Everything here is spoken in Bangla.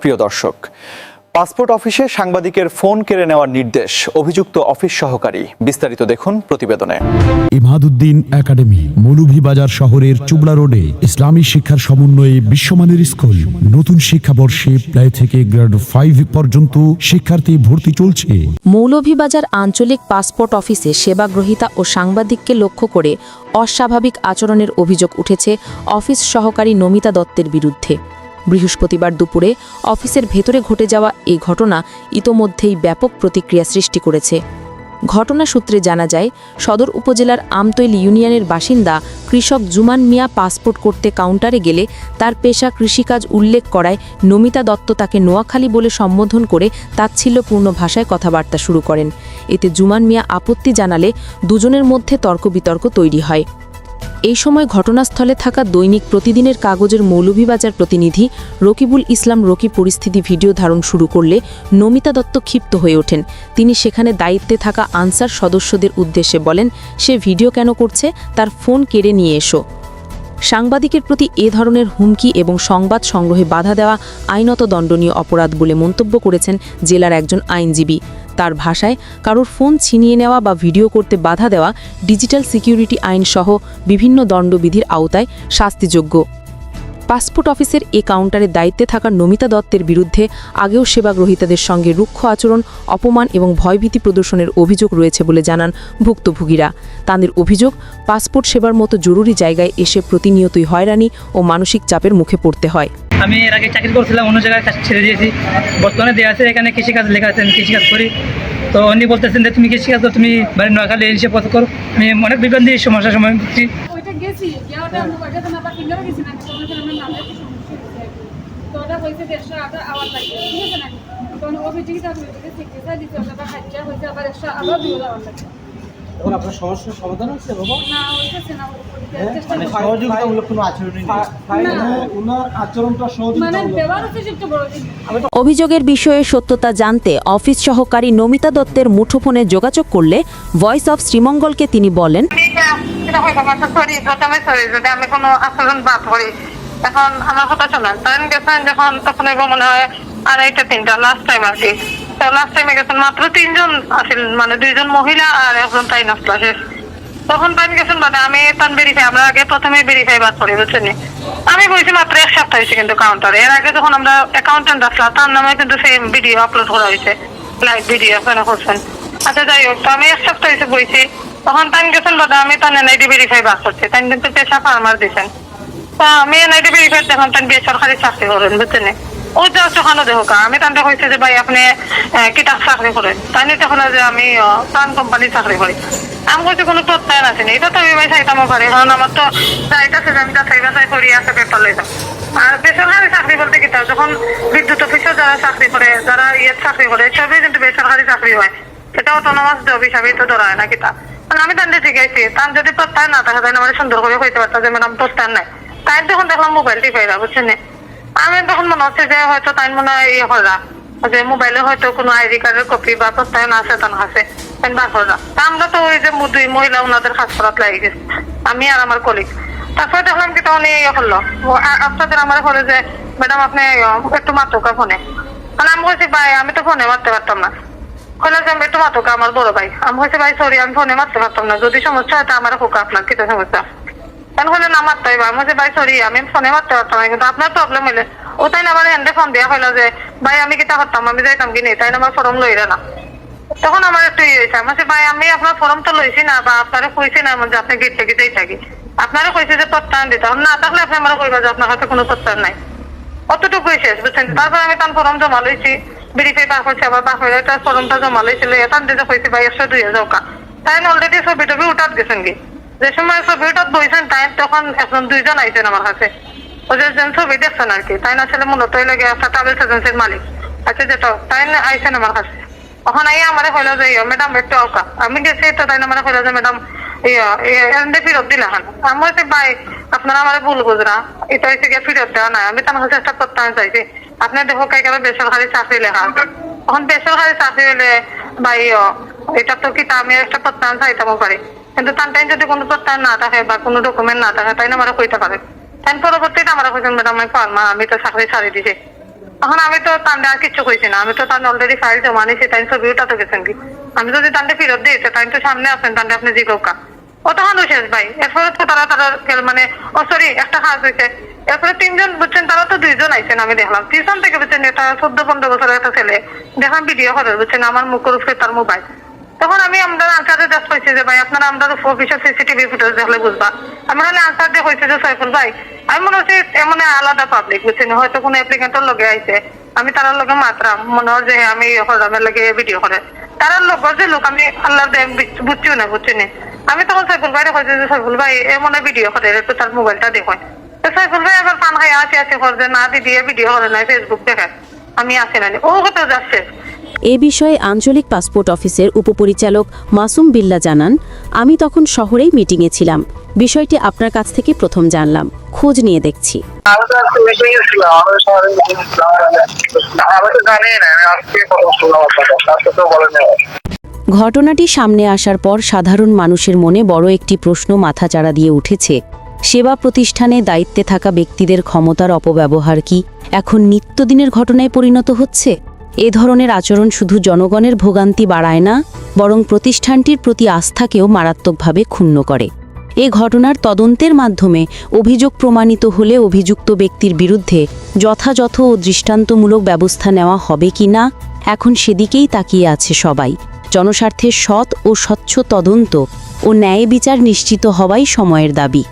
প্রিয় দর্শক পাসপোর্ট অফিসে সাংবাদিকের ফোন কেড়ে নেওয়ার নির্দেশ অভিযুক্ত অফিস সহকারী। বিস্তারিত দেখুন প্রতিবেদনে। ইমাদুদ্দিন একাডেমি মৌলভীবাজার শহরের চুবড়া রোডে ইসলামী শিক্ষার সমন্বয়ে বিশ্বমানের স্কুল। নতুন শিক্ষাবর্ষে প্রায় থেকে গ্রেড ফাইভ পর্যন্ত শিক্ষার্থী ভর্তি চলছে। মৌলভীবাজার আঞ্চলিক পাসপোর্ট অফিসে সেবা সেবাগ্রহীতা ও সাংবাদিককে লক্ষ্য করে অস্বাভাবিক আচরণের অভিযোগ উঠেছে অফিস সহকারী নমিতা দত্তের বিরুদ্ধে। বৃহস্পতিবার দুপুরে অফিসের ভেতরে ঘটে যাওয়া এই ঘটনা ইতোমধ্যেই ব্যাপক প্রতিক্রিয়া সৃষ্টি করেছে। ঘটনা সূত্রে জানা যায়, সদর উপজেলার আমতৈল ইউনিয়নের বাসিন্দা কৃষক জুমান মিয়া পাসপোর্ট করতে কাউন্টারে গেলে তার পেশা কৃষিকাজ উল্লেখ করায় নমিতা দত্ত তাকে নোয়াখালী বলে সম্বোধন করে তাচ্ছিল্যপূর্ণ ভাষায় কথাবার্তা শুরু করেন। এতে জুমান মিয়া আপত্তি জানালে দুজনের মধ্যে তর্ক বিতর্ক তৈরি হয়। এই সময় ঘটনাস্থলে থাকা দৈনিক প্রতিদিনের কাগজের মৌলভীবাজার প্রতিনিধি রকিবুল ইসলাম রকি পরিস্থিতি ভিডিও ধারণ শুরু করলে নমিতা দত্ত ক্ষিপ্ত হয়ে ওঠেন। তিনি সেখানে দায়িত্বে থাকা আনসার সদস্যদের উদ্দেশ্যে বলেন, সে ভিডিও কেন করছে? তার ফোন কেড়ে নিয়ে এসো। সাংবাদিকের প্রতি এ ধরনের হুমকি এবং সংবাদ সংগ্রহে বাধা দেওয়া আইনত দণ্ডনীয় অপরাধ বলে মন্তব্য করেছেন জেলার একজন আইনজীবী। তার ভাষায়, কারোর ফোন ছিনিয়ে নেওয়া বা ভিডিও করতে বাধা দেওয়া ডিজিটাল সিকিউরিটি আইন সহ বিভিন্ন দণ্ডবিধির আওতায় শাস্তিযোগ্য। পাসপোর্ট অফিসের এ কাউন্টারের দায়িত্বে থাকা নমিতা দত্তের বিরুদ্ধে আগেও সেবাগ্রহীতাদের সঙ্গে রুক্ষ আচরণ অপমান এবং ভয়ভীতি প্রদর্শনের অভিযোগ রয়েছে বলে জানান ভুক্তভোগীরা। তাদের অভিযোগ পাসপোর্ট সেবার মতো জরুরি জায়গায় এসে প্রতিনিয়তই হয়রানি ও মানসিক চাপের মুখে পড়তে হয়। আমি এর আগে চাকরি করছিলাম অন্য জায়গায় কাজ ছেড়ে দিয়েছি। বর্তমানে দেওয়া আছে এখানে কৃষিকাজ লেখা আছে আমি কৃষিকাজ করি। তো উনি বলতেছেন যে তুমি কৃষিকাজ করো, তুমি বাড়ির নোয়াখালী এসে পথ করো। আমি অনেক বিভ্রান্তি সমস্যার সময় গেছি, গিয়ে ওটা ওইটা তো বা ফিঙ্গারও গেছি না তখন আমার নামে একটু সমস্যা হয়েছে। তো ওটা হয়েছে দেড়শো আবার আবার লাগবে, ঠিক আছে না তখন ও মিটিংটা মিটিংয়ে চিকিৎসা দিতে ওটা বা হয়েছে, আবার একশো আবার দুই আওয়ার লাগে এখন আপনার সমস্যার সমাধান হচ্ছে বাবা চেষ্টা মানে সহযোগিতামূলক কোনো আচরণই ওনার আচরণটা মানে অভিযোগের বিষয়ে সত্যতা জানতে অফিস সহকারী নমিতা দত্তের মুঠোফোনে যোগাযোগ করলে ভয়েস অফ শ্রীমঙ্গলকে তিনি বলেন সেটা হয়তো আমার সরি সরি আমি কোনো আচরণ বাদ করি এখন আমার কথা শোনেন। তখন গেছেন যখন তখন মনে হয় আড়াইটা তিনটা লাস্ট টাইম আর কি। লাস্ট টাইমে গেছেন মাত্র তিনজন আসিল মানে দুইজন মহিলা আর একজন তাই শেষ তখন পাইন গেছেন মানে আমি তান ভেরিফাই আমরা আগে প্রথমে ভেরিফাই বাদ করি, বুঝছেন আমি বলছি মাত্র এক সপ্তাহ হয়েছে কিন্তু কাউন্টারে এর আগে যখন আমরা অ্যাকাউন্টেন্ট আসলাম, তার নামে কিন্তু সেম ভিডিও আপলোড করা হয়েছে লাইভ ভিডিও আপনারা করছেন। আচ্ছা যাই হোক, তো আমি এক সপ্তাহ হয়েছে বলছি। তখন টাইম গেছেন বাদা আমি তার এনআইডি ভেরিফাই বাদ করছি। তাই কিন্তু পেশা ফার্মার দিয়েছেন তা আমি এনআইডি ভেরিফাই দেখুন তাই বেসরকারি চাকরি করেন, বুঝছেন? ও দেখো আমি তান্তে কইছে যে, ভাই, আপনি কিতাব চাকরি করেন যে, আমি কোম্পানি চাকরি করি আমি কোনো প্রত্যয়ন আছে না এটা তো আমি ভাই কারণ আমার তো আমি যাচাই বাছাই করি আছে পেপার লইতাম আর বেসরকারি চাকরি বলতে যখন বিদ্যুৎ অফিসে যারা চাকরি করে যারা ইয়ে চাকরি করে সবই কিন্তু বেসরকারি চাকরি হয়। সেটা অটোনমাস জব হিসাবে তো ধরা হয় না কিতা মানে আমি তান্তে শিখাইছি তার যদি প্রত্যয় না থাকে তাই আমার সুন্দর করে কইতে পারতাম যে ম্যাডাম প্রত্যয় নাই। তাই তখন দেখলাম মোবাইল টিপাইরা বুঝছেন নি? আমি তখন মনে হচ্ছে যে হয়তো তাই মনে হয় ইয়ে করা যে। মোবাইলে হয়তো কোনো আইডি কার্ডের কপি বা প্রত্যয়ন আছে তার কাছে তাই বার করা আমরা তো ওই যে দুই মহিলা ওনাদের কাজ করাত লাগে গেছে। আমি আর আমার কলিগ তারপরে দেখলাম কি তখন ইয়ে করল আপনাদের আমার বলে যে, ম্যাডাম, আপনি একটু মাতুকা ফোনে। মানে আমি বলছি, ভাই, আমি তো ফোনে মারতে পারতাম না। কইলো যে, একটু মাতুকা আমার বড় ভাই। আমি বলছি, ভাই সরি আমি ফোনে মারতে পারতাম না। যদি সমস্যা হয়, তা আমার হোক, আপনার কিছু সমস্যা? কেন হলে না মারতে হইবা আমি ভাই সরি আমি ফোনে মারতে পারতাম কিন্তু আপনার প্রবলেম হইলে। ও তাই আমার হ্যান্ডে ফোন দেওয়া হইল যে ভাই আমি কিতা করতাম? আমি যাইতাম কি নেই? তাই আমার ফরম লইরা না। তখন আমার একটু ইয়ে হয়েছে আমি বলছি, ভাই আমি আপনার ফরম তো লইছি না বা আপনারা কইছি না যে আপনি গেট থেকে যাই থাকি আপনারা কইছে যে প্রত্যায়ন দিতে। না থাকলে আপনি আমার কইবা যে আপনার হাতে কোনো প্রত্যায়ন নাই। অতটুকুই শেষ বুঝছেন? তারপর আমি তার ফরম জমা লইছি। ভেরিফাই বার করছি আবার বাপের একটা ফরমটা জমা লইছিল। এখান থেকে কইছি ভাই একশো দুই হাজার টাকা তাই অলরেডি ছবি টবি উঠাত গেছেন কি? যে সময় ছবি উঠাত বইছেন তাই তখন এখন দুইজন আইছেন আমার কাছে। ওই যে ছবি দেখছেন আর কি, তাই ছেলে? মূলত ওই লাগে একটা ট্রাভেলস এজেন্সির মালিক। আচ্ছা যেটা তাই আইছেন আমার কাছে। ওখানে আইয়া আমার হইল যে ম্যাডাম একটু আওকা। আমি গেছি তো, তাই আমার হইল যে ম্যাডাম ইয়া ফেরত দিলা হান। আমি বলছি, ভাই, আপনারা আমার ভুল বুঝরা। এটা হচ্ছে গিয়ে ফেরত দেওয়া নাই। আমি তার কাছে একটা প্রত্যায়ন চাইছি। আপনি দেখো কাই কারও বেসরকারি চাকরি লেখা এখন বেসরকারি চাকরি হলে, ভাই এটা তো কি আমি একটা প্রত্যায়ন চাইতামও পারি। কিন্তু টাইম যদি কোনো প্রত্যায়ন না থাকে বা কোনো ডকুমেন্ট না থাকে তাই আমার কইতে পারে। তাই পরবর্তীতে আমার কইছেন ম্যাডাম, আমি পারমা আমি তো চাকরি ছাড়ি দিছি। এখন আমি তো তান্ডে আর কিছু কইছি না। আমি তো তান্ডে অলরেডি ফাইল জমা নিয়েছি তাই ছবি উঠাতে গেছেন কি? আমি যদি তান্ডে ফেরত দিয়েছে তাই তো সামনে আছেন তান্ডে আপনি জিগৌকা ও তখন শেষ ভাই। এরপরে তো তারা তারা মানে ও সরি একটা কাজ হয়েছে এরপরে তিনজন বুঝছেন, তারা তো দুইজন আইছেন, আমি দেখলাম। পিছন থেকে বুঝছেন, এটা চোদ্দ, পনেরো বছরের একটা ছেলে। দেখলাম ভিডিও করে বুঝছেন, আমার মুখের উপরে তার মোবাইল তখন আমি আমরা আনসারে জাস্ট কইছি যে, ভাই, আপনারা আমরা অফিসের সিসিটিভি ফুটেজ দেখলে বুঝবা। আমি হলে আনসার দিয়ে কইছি যে, সাইফুল ভাই, আমি মনে হচ্ছে এমন আলাদা পাবলিক বুঝছেন? হয়তো কোনো অ্যাপ্লিকেন্টের লগে আইছে। আমি তার লগে মাত্রাম। মনে হয় যে আমি হরদামের লগে ভিডিও করে। তার লোক যে লোক আমি আল্লাহ বুঝছিও না বুঝছি না আমি তখন সাইফুল ভাই কইছি যে, সাইফুল ভাই, এমন ভিডিও করে একটু তার মোবাইলটা দেখুন। তো সাইফুল ভাই আবার পান খাই আছে আছে করে না, দিদি ভিডিও করে নাই ফেসবুক দেখে আমি আসি না ও কোথাও যাচ্ছে? এ বিষয়ে আঞ্চলিক পাসপোর্ট অফিসের উপপরিচালক মাসুম বিল্লা জানান আমি তখন শহরেই মিটিংয়ে ছিলাম। বিষয়টি আপনার কাছ থেকে প্রথম জানলাম। খোঁজ নিয়ে দেখছি। ঘটনাটি সামনে আসার পর সাধারণ মানুষের মনে বড় একটি প্রশ্ন মাথাচাড়া দিয়ে উঠেছে সেবা প্রতিষ্ঠানে দায়িত্বে থাকা ব্যক্তিদের ক্ষমতার অপব্যবহার কি এখন নিত্যদিনের ঘটনায় পরিণত হচ্ছে? এ ধরনের আচরণ শুধু জনগণের ভোগান্তি বাড়ায় না, বরং প্রতিষ্ঠানটির প্রতি আস্থাকেও মারাত্মকভাবে ক্ষুণ্ণ করে। এ ঘটনার তদন্তের মাধ্যমে অভিযোগ প্রমাণিত হলে অভিযুক্ত ব্যক্তির বিরুদ্ধে যথাযথ ও দৃষ্টান্তমূলক ব্যবস্থা নেওয়া হবে কি না, এখন সেদিকেই তাকিয়ে আছে সবাই। জনস্বার্থে সৎ ও স্বচ্ছ তদন্ত ও ন্যায় বিচার নিশ্চিত হওয়াই সময়ের দাবি।